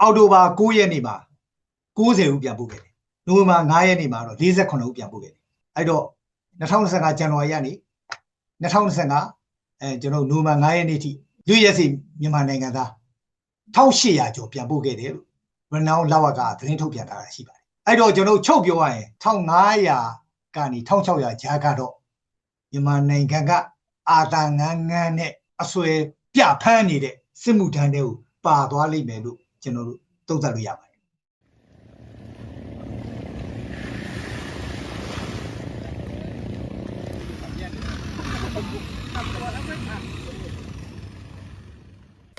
အောက်တိုဘာ9ရက်နေ့မှာ90ဦးပြန်ပို့ခဲ့တယ်နိုဝင်ဘာ9ရက်နေ့မှာတော့48ဦးပြန်ပို့ခဲ့တယ်အဲ့တော့2025ဇန်နဝါရီကနေ2025အဲကျွန်တော်နိုဝင်ဘာ9ရက်နေ့ထိလူရက်စီမြန်မာနိုင်ငံသား1800ကျော်ပြန်ပို့ခဲ့တယ်လို့ရနောင်းလောက်ဝကသတင်းထုတ်ပြန်ထားတာရှိပါတယ်အဲ့တော့ကျွန်တော်ချုပ်ပြောရရင်1500ကနေ1600ကြားကတော့မြန်မာနိုင်ငံကအာတာငန်းငန်းနဲ့အဆွဲပြဖမ်းနေတဲ့စစ်မှုထမ်းတွေကိုပါသွားလိမ့်မယ်လို့ ကျွန်တော်တို့သုံးသပ်လို့ရပါတယ်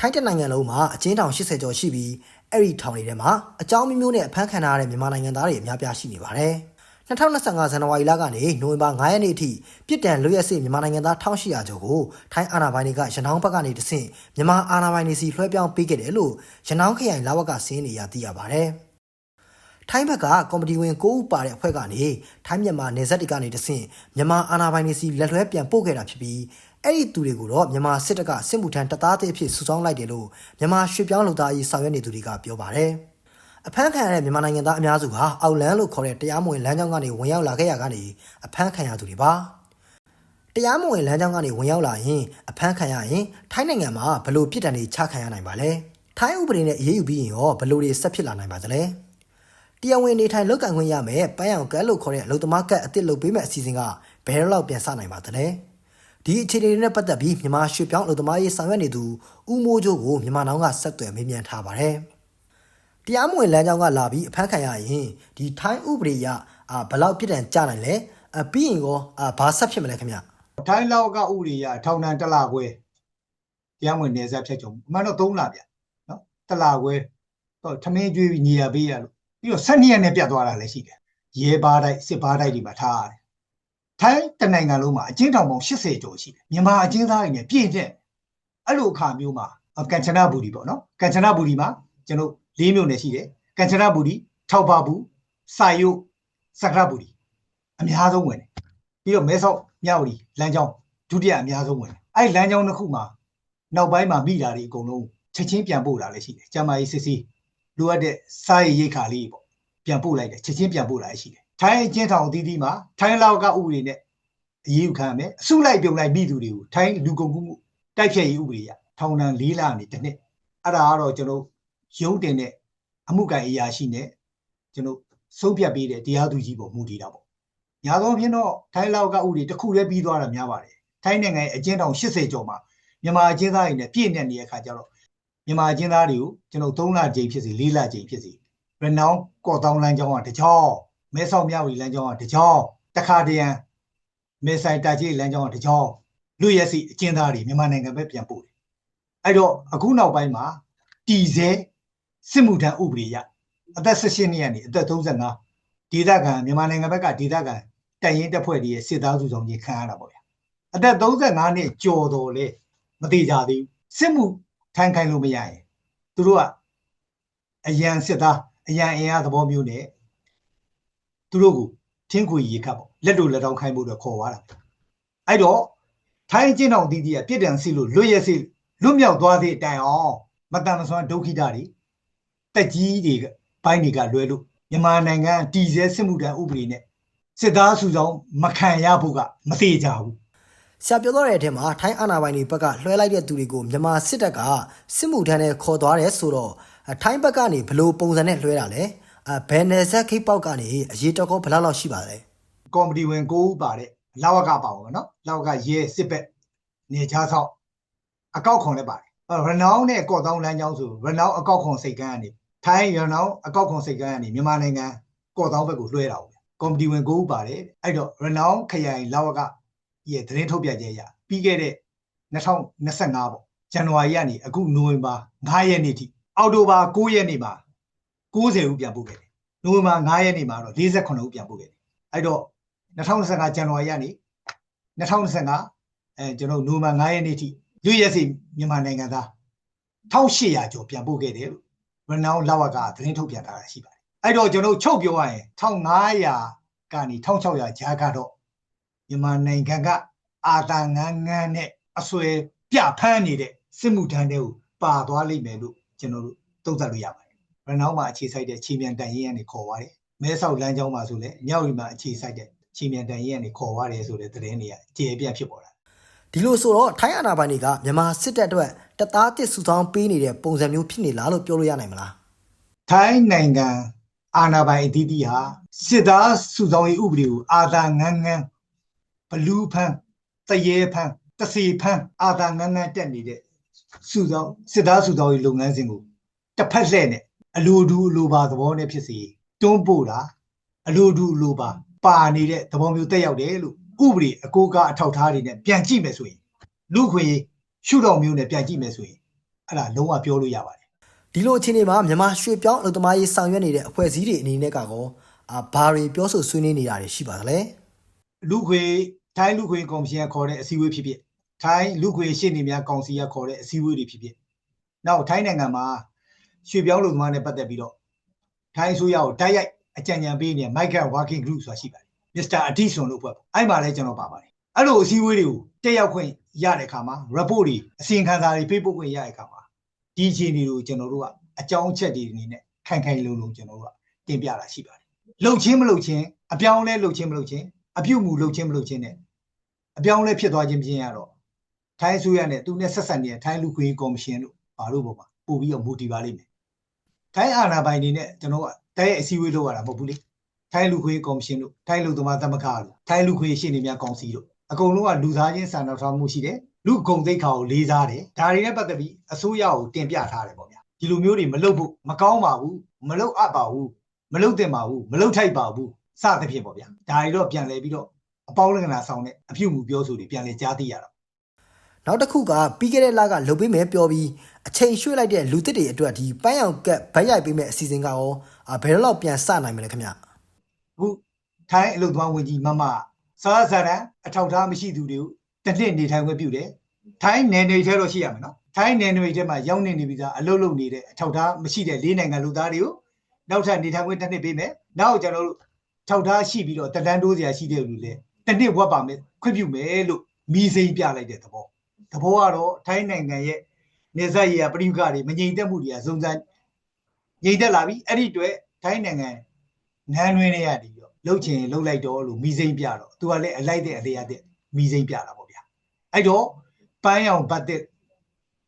ထိုင်းတနိုင်ငံလုံးမှာအကျဉ်းထောင်80ကျော်ရှိပြီးအဲ့ဒီထောင်တွေထဲမှာအကြောင်းမျိုးမျိုးနဲ့အဖမ်းခံထားရတဲ့မြန်မာနိုင်ငံသားတွေအများပြားရှိနေပါတယ်။ 2025ဇန်နဝါရီလကနေနိုဝင်ဘာ9ရက်နေ့အထိပြည်တံလွတ်ရက်စေ့မြန်မာနိုင်ငံသား1800ကျော်ကိုထိုင်းအာဏာပိုင်တွေကရနောင်းဘက်ကနေတဆင့်မြန်မာအာဏာပိုင်တွေစီလွှဲပြောင်းပေးခဲ့တယ်လို့ရနောင်းခရိုင်လာဝကစင်းနေရသိရပါတယ်။ထိုင်းဘက်ကကော်မတီဝင်9ဦးပါတဲ့အဖွဲ့ကနေထိုင်းမြန်မာနယ်စပ်တွေကနေတဆင့်မြန်မာအာဏာပိုင်တွေစီလက်လွဲပြန်ပို့ခဲ့တာဖြစ်ပြီးအဲ့ဒီသူတွေကိုတော့မြန်မာစစ်တပ်ကစစ်မှုထမ်းတပ်သားတွေအဖြစ်စုဆောင်းလိုက်တယ်လို့မြန်မာရွှေ့ပြောင်းလူသားရေးဆောင်ရွက်နေသူတွေကပြောပါတယ်။ အဖမ်းခံရတဲ့မြန်မာနိုင်ငံသားအများစုဟာအောက်လန်းလို့ခေါ်တဲ့တရားမဝင်လမ်းကြောင်းကနေဝင်ရောက်လာခဲ့ရကနေအဖမ်းခံရသူတွေပါ။တရားမဝင်လမ်းကြောင်းကနေဝင်ရောက်လာရင်အဖမ်းခံရရင်ထိုင်းနိုင်ငံမှာဘယ်လိုပြစ်ဒဏ်တွေချခံရနိုင်ပါလဲ။ထိုင်းဥပဒေနဲ့အရေးယူပြီးရင်ရောဘယ်လိုတွေဆက်ဖြစ်လာနိုင်ပါသလဲ။တရားဝင်နေထိုင်လောက်ကန်ခွင့်ရမယ်ပန်းရောင်ကတ်လို့ခေါ်တဲ့အလုံသမားကတ်အစ်စ်လုပ်ပေးမဲ့အစီအစဉ်ကဘယ်တော့လောက်ပြန်စနိုင်ပါသလဲဒီအခြေအနေတွေနဲ့ပတ်သက်ပြီးမြန်မာရွှေ့ပြောင်းအလုံသမားရေးဆောင်ရွက်နေသူဦးမိုးကျိုးကိုမြန်မာနောင်ကဆက်သွယ်မေးမြန်းထားပါတယ် တရားမဝင်လမ်းကြောင်းကလာပြီးအဖမ်းခံရရင်ဒီထိုင်းဥပဒေအရအာဘယ်လောက်ပြစ်ဒဏ်ကြနိုင်လဲအပြီးရင်ရောအာဘာဆက်ဖြစ်မလဲခင်ဗျထိုင်းလောက်ကဥပဒေရထောင်ဒဏ်တစ်လခွဲတရားဝင်နေဆက်ဖြတ်ချုံအမှန်တော့3လဗျနော်တစ်လခွဲတော့ထမင်းကျွေးပြီးညီရပေးရလို့ပြီးတော့12ရက်နဲ့ပြတ်သွားတာလည်းရှိတယ်ရဲဘားတိုက်စစ်ဘားတိုက်တွေမှာထားရတယ်ထိုင်းတနိုင်ငံလုံးမှာအကျဉ်းထောင်ပေါင်း80ကျော်ရှိတယ်မြန်မာအကျဉ်းသားတွေနဲ့ပြည့်တဲ့အဲ့လိုအခါမျိုးမှာကန်ချနာဘူဒီပေါ့နော်ကန်ချနာဘူဒီမှာကျွန်တော် ၄မြို့နယ်ရှိတယ်ကန်ချနာဘူဒီထောက်ပါဘူးစာယုတ်စကရဘူဒီအများဆုံးဝင်တယ်ပြီးတော့မဲဆောက်မြောက်ရီလမ်းကြောင်းဒုတိယအများဆုံးဝင်တယ်အဲ့ဒီလမ်းကြောင်းတစ်ခုမှာနောက်ပိုင်းမှာမိတာတွေအကုန်လုံးချက်ချင်းပြန်ပို့တာလည်းရှိတယ်ကျမကြီးစစ်စစ်လိုအပ်တဲ့စားရည်ရိတ်ခါလေးပေါ့ပြန်ပို့လိုက်တယ်ချက်ချင်းပြန်ပို့လာရှိတယ်ထိုင်းအချင်းထောင်အသီးသီးမှာထိုင်းလောက်ကဥပဒေနဲ့အရေးယူခံရမယ်အစုလိုက်ပြုံလိုက်မိသူတွေကိုထိုင်းလူကုန်ကူးမှုတိုက်ဖြတ်ရေးဥပဒေရထောင်ဒဏ်၄လနေတစ်နှစ်အဲ့ဒါကတော့ကျွန်တော် ရုံးတင်တဲ့အမှုကန်အရာရှိနဲ့ကျွန်တော်ဆုံးဖြတ်ပေးတဲ့တရားသူကြီးပေါ်မူတည်တာပေါ့ညာသောဖြင့်တော့ထိုင်းလောက်ကဥပဒေတစ်ခုတည်းပြီးသွားတာများပါတယ်ထိုင်းနိုင်ငံရဲ့အကျဉ်းထောင်80ကျော်မှာမြန်မာအကျဉ်းသားတွေနဲ့ပြည့်နေနေတဲ့အခါကျတော့မြန်မာအကျဉ်းသားတွေကိုကျွန်တော်3လကြိမ်ဖြစ်စီ4လကြိမ်ဖြစ်စီရနောင်းကော့တောင်းလမ်းကြောင်းကတကြောင်မဲဆောက်မြဝတီလမ်းကြောင်းကတကြောင်တခါတရံမဲဆိုင်တာကြီးလမ်းကြောင်းကတကြောင်လူရက်စီအကျဉ်းသားတွေမြန်မာနိုင်ငံပဲပြန်ပို့တယ်အဲ့တော့အခုနောက်ပိုင်းမှာတည်ဆဲ စစ်မှုထမ်းဥပဒေရအသက်16နှစ်ကနေအသက်35ဒေသခံမြန်မာနိုင်ငံဘက်ကဒေသခံတိုင်ရင်တပ်ဖွဲ့တွေရဲ့စစ်သားစုဆောင်ကြီးခံရတာပေါ့ဗျာအသက်35နှစ်ကျော်တော်လေမသေးကြသေးဘူးစစ်မှုထမ်းခိုင်းလို့မရရင်သူတို့ကအရန်စစ်သားအရန်အင်အားသဘောမျိုးနဲ့သူတို့ကိုထင်းခွေရေခတ်ပေါ့လက်တို့လက်တောင်းခိုင်းဖို့တော့ခေါ်သွားတာအဲ့တော့ထိုင်းကျင်းတော်တီးတီးကပြစ်ဒဏ်စီလို့လွတ်ရက်စီလွတ်မြောက်သွားသည့်တိုင်အောင်မတန်မဆွမ်းဒုက္ခိတတွေ တက်ကြီးတွေဘိုင်းတွေကလွဲလို့မြန်မာနိုင်ငံတည်ဆဲစစ်မှုထမ်းဥပဒေနဲ့စစ်သားစုဆောင်မခံရဖို့ကမသေးကြဘူးဆရာပြောတော့တဲ့အထက်မှာထိုင်းအာဏာပိုင်တွေဘက်ကလွှဲလိုက်တဲ့သူတွေကိုမြန်မာစစ်တပ်ကစစ်မှုထမ်းနဲ့ခေါ်သွားတယ်ဆိုတော့အထိုင်းဘက်ကနေဘယ်လိုပုံစံနဲ့လွှဲတာလဲအဘယ်နယ်ဆက်ခိတ်ပေါက်ကနေအရေးတော်ကောဘယ်လောက်လောက်ရှိပါလဲကော်မတီဝင်9ဦးပါတဲ့လာဝကပါပါနော်လာဝကရဲစစ်ဘက်နေချားဆောင်အကောက်ခွန်လည်းပါတယ်အဲ့ရနောင်းနဲ့ကော့တောင်းလမ်းကြောင်းဆိုရနောင်းအကောက်ခွန်စိတ်ကန်းကနေ ထိုင်းရနောင်းအကောက်ခွန်စိတ်ကန်းကနေမြန်မာနိုင်ငံကော့တောင်းဘက်ကိုလွှဲတာပေါ့ကော်မတီဝင်9ဦးပါတယ်အဲ့တော့ရနောင်းခရိုင်လာဝကရဲ့သတင်းထုတ်ပြန်ချက်အရပြီးခဲ့တဲ့2025ပေါ့ဇန်နဝါရီကနေအခုနိုဝင်ဘာ9ရက်နေ့ထိအောက်တိုဘာ9ရက်နေ့မှာ90ဦးပြန်ပို့ခဲ့တယ်နိုဝင်ဘာ9ရက်နေ့မှာတော့48ဦးပြန်ပို့ခဲ့တယ်အဲ့တော့2025ဇန်နဝါရီကနေ2025အဲကျွန်တော်နိုဝင်ဘာ9ရက်နေ့ထိလူရက်စီမြန်မာနိုင်ငံသား1800ကျော်ပြန်ပို့ခဲ့တယ်လို့ ရနောင်းလာဝကသတင်းထုတ်ပြန်ထားတာရှိပါတယ်အဲ့တော့ကျွန်တော်ချုပ်ပြောရရင်1500ကနေ1600ကြားကတော့မြန်မာနိုင်ငံကအာတာငန်းငန်းနဲ့အဆွဲပြဖမ်းနေတဲ့စစ်မှုထမ်းတွေကိုပါသွားလိမ့်မယ်လို့ကျွန်တော်တို့သုံးသပ်လို့ရပါတယ်ရနောင်းမှာအခြေစိုက်တဲ့ခြေမြန်တန်ရင်ကနေခေါ်သွားတယ်မဲဆောက်လမ်းကြောင်းမှာဆိုလဲမြောက်ရီမှာအခြေစိုက်တဲ့ခြေမြန်တန်ရင်ကနေခေါ်သွားတယ်ဆိုတဲ့သတင်းတွေကကြေပြန့်ဖြစ်ပေါ်လာ ဒီလိုဆိုတော့ထိုင်းအာဏာပိုင်တွေကမြန်မာစစ်တပ်အတွက်တသားတစ်စုဆောင်ပေးနေတဲ့ပုံစံမျိုးဖြစ်နေလားလို့ပြောလို့ရနိုင်မလားထိုင်းနိုင်ငံအာဏာပိုင်အသီးသီးဟာစစ်သားစုဆောင်ရေးဥပဒေကိုအာသာငန်းငန်းဘလူးဖန်းတရေဖန်းတစီဖန်းအာသာငန်းငန်းတက်နေတဲ့စုဆောင်စစ်သားစုဆောင်ရေးလုပ်ငန်းစဉ်ကိုတစ်ဖက်လှည့်နဲ့အလိုတူအလိုပါသဘောနဲ့ဖြစ်စီတွန်းပို့တာအလိုတူအလိုပါပါနေတဲ့သဘောမျိုးတက်ရောက်တယ်လို့ ဥပဒေအကိုအကအထောက်ထားတွေနဲ့ပြန်ကြည့်မယ်ဆိုရင်လူခွေရှုထောင့်မျိုးနဲ့ပြန်ကြည့်မယ်ဆိုရင်အဲ့ဒါလုံးဝပြောလို့ရပါတယ်ဒီလိုအခြေအနေမှာမြန်မာရွှေပြောင်းအလုပ်သမားရေးဆောင်ရွက်နေတဲ့အဖွဲ့အစည်းတွေအနေနဲ့ကကောအာဘာတွေပြောဆိုဆွေးနွေးနေတာတွေရှိပါသလဲလူခွေထိုင်းလူခွေကော်မရှင်ကခေါ်တဲ့အစည်းအဝေးဖြစ်ဖြစ်ထိုင်းလူခွေရှင်းနေများကောင်စီကခေါ်တဲ့အစည်းအဝေးတွေဖြစ်ဖြစ်နောက်ထိုင်းနိုင်ငံမှာရွှေပြောင်းလူသမားနဲ့ပတ်သက်ပြီးတော့ထိုင်းအစိုးရကိုတိုက်ရိုက်အကြံဉာဏ်ပေးနေတဲ့ Migrant Working Group ဆိုတာရှိပါတယ်။ Mr. Adison လို့ဖွဲ့ပေါ့။အဲ့မှာလည်းကျွန်တော်ပါပါတယ်။အဲ့လိုအစည်းအဝေးတွေကိုတက်ရောက်ခွင့်ရတဲ့အခါမှာ report တွေအစီရင်ခံစာတွေပေးပို့ခွင့်ရတဲ့အခါမှာဒီအခြေအနေတွေကိုကျွန်တော်တို့ကအကြောင်းအချက်တွေအနေနဲ့ခိုင်ခိုင်လုံလုံကျွန်တော်တို့ကတင်ပြတာရှိပါတယ်။လှုပ်ချင်းမလှုပ်ချင်းအပြောင်းလဲလှုပ်ချင်းမလှုပ်ချင်းအပြုတ်မှုလှုပ်ချင်းမလှုပ်ချင်းနဲ့အပြောင်းလဲဖြစ်သွားခြင်းပြင်ရတော့ထိုင်းအစိုးရနဲ့သူနဲ့ဆက်ဆံနေတဲ့ထိုင်းလူခွေကော်မရှင်တို့ဘာလို့ပေါ့မှာပို့ပြီးတော့မူတည်ပါလိမ့်မယ်။ထိုင်းအာဏာပိုင်တွေနဲ့ကျွန်တော်ကတိုက်ရိုက်အစည်းအဝေးလုပ်ရတာမဟုတ်ဘူးလေ။ ထိုင်းလူခွေကော်မရှင်တို့ထိုင်းလူသမားသမဂ္ဂတို့ထိုင်းလူခွေရှင်းနေများကောင်စီတို့အကုန်လုံးကလူသားချင်းစာနာထောက်မှုရှိတယ်။လူဂုံသိက္ခာကိုလေးစားတယ်။ဒါတွေနဲ့ပတ်သက်ပြီးအစိုးရကိုတင်ပြထားတယ်ပေါ့ဗျာ။ဒီလိုမျိုးတွေမလုပ်ဖို့မကောင်းပါဘူး။မလုပ်အပ်ပါဘူး။မလုပ်သင့်ပါဘူး။မလုပ်ထိုက်ပါဘူး။စသဖြင့်ပေါ့ဗျာ။ဒါတွေတော့ပြန်လဲပြီးတော့အပေါင်းလက္ခဏာဆောင်တဲ့အပြုတ်မှုပြောဆိုတွေပြန်လဲကြားသိရတာနောက်တစ်ခုကပြီးခဲ့တဲ့လကလုပ်ပေးမယ်ပြောပြီးအချိန်ရွှေ့လိုက်တဲ့လူသစ်တွေအတွက်ဒီပန်းရောင်ကက်ဗတ်ရိုက်ပေးမယ်အစီအစဉ်ကရောအာဘယ်တော့လောက်ပြန်စနိုင်မလဲခင်ဗျ အခုထိုင်းအလုပ်သမားဝင်ကြီးမမစားစားရန်အထောက်အထားမရှိသူတွေကိုတစ်နှစ်နေထိုင်ခွင့်ပြုတယ်ထိုင်းနယ်နေထဲတော့ရှိရမယ်နော်ထိုင်းနယ်နေထဲမှာရောက်နေနေပြီသားအလုပ်လုပ်နေတဲ့အထောက်အထားမရှိတဲ့လေးနိုင်ငံလူသားတွေကိုနောက်ထပ်နေထိုင်ခွင့်တစ်နှစ်ပေးမယ်နောက်ကျွန်တော်တို့ထောက်ထားရှိပြီးတော့တက်တန်းတိုးစရာရှိတဲ့လူတွေတစ်နှစ်ဝတ်ပါမယ်ခွင့်ပြုမယ်လို့မိစိန်ပြလိုက်တဲ့သဘောသဘောကတော့ထိုင်းနိုင်ငံရဲ့နေဆက်ရပရိကတွေမငြိမ်သက်မှုတွေကစုံစမ်းငြိမ်သက်လာပြီအဲ့ဒီအတွက်ထိုင်းနိုင်ငံ နန်းတွင်းတွေကနေပြီးတော့လှုပ်ချင်လှုပ်လိုက်တော့လို့မိစိမ့်ပြတော့သူကလည်းအလိုက်တဲ့အလျက်တဲ့မိစိမ့်ပြတာပေါ့ဗျာအဲ့တော့ပန်းရောင်ဘတ်တဲ့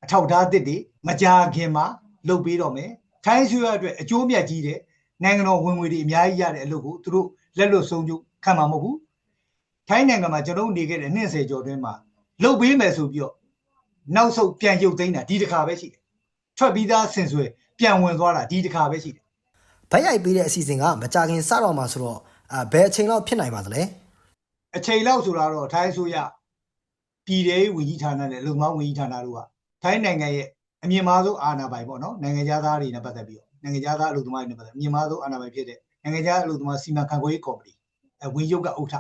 အထောက်ထားတစ်တွေမကြာခင်မှာလှုပ်ပြီးတော့မယ်ထိုင်းဆွေရအတွက်အကျိုးမြတ်ကြီးတဲ့နိုင်ငံတော်ဝင်ငွေတွေအများကြီးရတဲ့အလုပ်ကိုသူတို့လက်လွတ်ဆုံးချုပ်ခံမှာမဟုတ်ဘူးထိုင်းနိုင်ငံမှာကျွန်တော်တို့နေခဲ့တဲ့20ကျော်တွင်းမှာလှုပ်ပေးမယ်ဆိုပြီးတော့နောက်ဆုတ်ပြန်ရုပ်သိမ်းတာဒီတစ်ခါပဲရှိတယ်ထွက်ပြီးသားဆင်ဆွဲပြန်ဝင်သွားတာဒီတစ်ခါပဲရှိတယ် ဗတ်ရိုက်ပေးတဲ့အစီအစဉ်ကမကြခင်စတော့မှာဆိုတော့အာဘယ်အချိန်လောက်ဖြစ်နိုင်ပါသလဲအချိန်လောက်ဆိုတာတော့ထိုင်းအစိုးရပြည်ထောင်ဝင်ကြီးဌာနနဲ့လုံမောင်းဝင်ကြီးဌာနတို့ကထိုင်းနိုင်ငံရဲ့အမြင့်မားဆုံးအာဏာပိုင်ပေါ့နော်နိုင်ငံသားတွေနဲ့ပတ်သက်ပြီးတော့နိုင်ငံသားအလုပ်သမားတွေနဲ့ပတ်သက်အမြင့်မားဆုံးအာဏာပိုင်ဖြစ်တဲ့နိုင်ငံသားအလုပ်သမားစီမံခန့်ခွဲရေးကော်မတီအဲဝင်ရုပ်ကဥက္ထ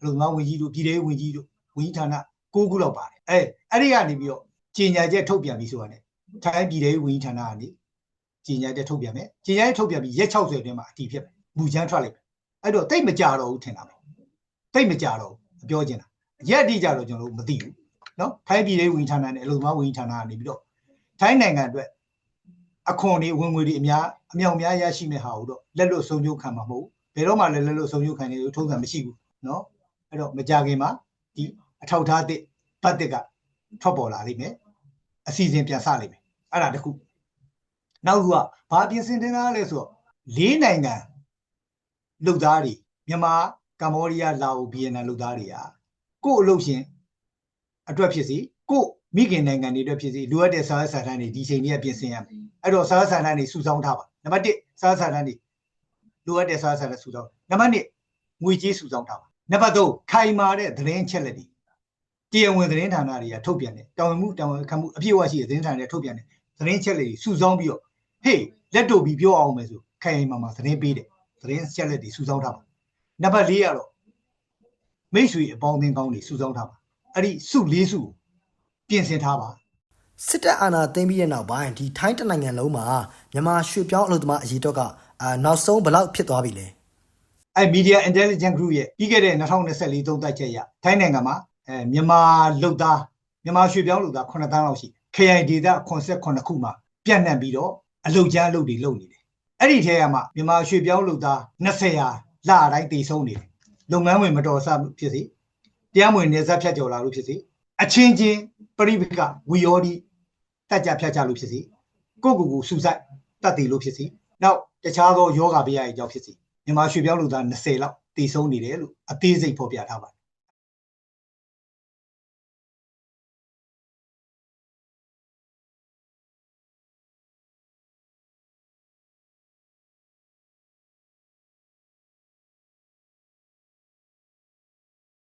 အလုပ်သမားဝင်ကြီးတို့ပြည်ထောင်ဝင်ကြီးတို့ဝင်ကြီးဌာန၉ခုလောက်ပါတယ်အဲအဲ့ဒီကနေပြီးတော့ကြေညာချက်ထုတ်ပြန်ပြီးဆိုတာ ਨੇ ထိုင်းပြည်ထောင်ဝင်ကြီးဌာနကနေ ကြီးညာတဲ့ထုတ်ပြန်မယ်ကြီးညာတဲ့ထုတ်ပြန်ပြီးရက်60အတွင်းမှာအတီဖြစ်မယ်မူချမ်းထွက်လိုက်မယ်အဲ့တော့တိတ်မကြတော့ဘူးထင်တာပဲတိတ်မကြတော့ဘူးပြောချင်တာရက်အတိကြတော့ကျွန်တော်တို့မသိဘူးနော်ထိုင်းပြည်ရေးဝန်ဌာနနဲ့အလုံမဝန်ဌာနကနေပြီးတော့ထိုင်းနိုင်ငံအတွက်အခွန်တွေဝင်ငွေတွေအများအမြောက်များရရှိမဲ့ဟာကိုတော့လက်လွတ်ဆုံးရှုံးခံမှာမဟုတ်ဘယ်တော့မှလည်းလက်လွတ်ဆုံးရှုံးခံနေလို့ထုံးစံမရှိဘူးနော်အဲ့တော့မကြခင်မှာဒီအထောက်ထားတဲ့ဘတ်တစ်ကထွက်ပေါ်လာလိမ့်မယ်အစီအစဉ်ပြန်စလိမ့်မယ်အဲ့ဒါတခု နောက်တစ်ခုကဘာပြင်ဆင်တင်တာလဲဆိုတော့လေးနိုင်ငံလူသားတွေမြန်မာကမ္ဘောဒီးယားလာအိုဗီယက်နမ်လူသားတွေကကို့အလုပ်ရှင်အတွက်ဖြစ်စီကို့မိခင်နိုင်ငံတွေအတွက်ဖြစ်စီလိုအပ်တဲ့စာရစာတမ်းတွေဒီချိန်ကြီးကပြင်ဆင်ရမယ်အဲ့တော့စာရစာတမ်းတွေစုဆောင်းထားပါနံပါတ်1စာရစာတမ်းတွေလိုအပ်တဲ့စာရစာတမ်းစုဆောင်းနံပါတ်2ငွေကြေးစုဆောင်းထားပါနံပါတ်3ခိုင်မာတဲ့သတင်းချက်လက်တွေတရားဝင်သတင်းဌာနတွေကထုတ်ပြန်တယ်တာဝန်မှုတာဝန်ခံမှုအပြည့်အဝရှိတဲ့သတင်းဌာနတွေထုတ်ပြန်တယ်သတင်းချက်လက်တွေစုဆောင်းပြီးတော့ ဟေးလက်တို့ပြီးပြောအောင်မယ်ဆိုခိုင်မာမာသတင်းပေးတယ်သတင်းချက်လက်တွေစုဆောင်းထားပါနံပါတ်၄ကတော့မိတ်ဆွေအပေါင်းအသင်းကောင်းတွေစုဆောင်းထားပါအဲ့ဒီစု၄စုကိုပြင်ဆင်ထားပါစစ်တပ်အာဏာသိမ်းပြီးတဲ့နောက်ပိုင်းဒီထိုင်းတနိုင်ငံလုံးမှာမြန်မာရွှေပြောင်းအလုပ်သမားအရေးတော့ကအာနောက်ဆုံးဘယ်လောက်ဖြစ်သွားပြီလဲအဲ့ Media Intelligence Group ရဲ့ပြီးခဲ့တဲ့2024သုံးသပ်ချက်အရထိုင်းနိုင်ငံမှာအဲမြန်မာလုတ်သားမြန်မာရွှေပြောင်းလုတ်သား9တန်းလောက်ရှိတယ် KI ဒေတာ89ခုမှာပြန့်နှံ့ပြီးတော့ အလုတ်ကျန်းအလုတ်တွေလုပ်နေတယ်အဲ့ဒီထဲကမှမြန်မာရွှေပြောင်းလူသား20ရာလအတိုင်းတည်ဆုံးနေတယ်လုပ်ငန်းဝင်မတော်ဆဖြစ်စေတရားမဝင်နေဆက်ဖြတ်ကျော်လာလို့ဖြစ်စေအချင်းချင်းပရိပကဝီယောဒီတက်ကြဖြတ်ကြလို့ဖြစ်စေကိုယ့်ကိုယ်ကိုစူစိုက်တတ်တည်လို့ဖြစ်စေနောက်တခြားသောယောဂဗျာရဲ့အကြောင်းဖြစ်စေမြန်မာရွှေပြောင်းလူသား20လောက်တည်ဆုံးနေတယ်လို့အသေးစိတ်ဖော်ပြထားပါတယ်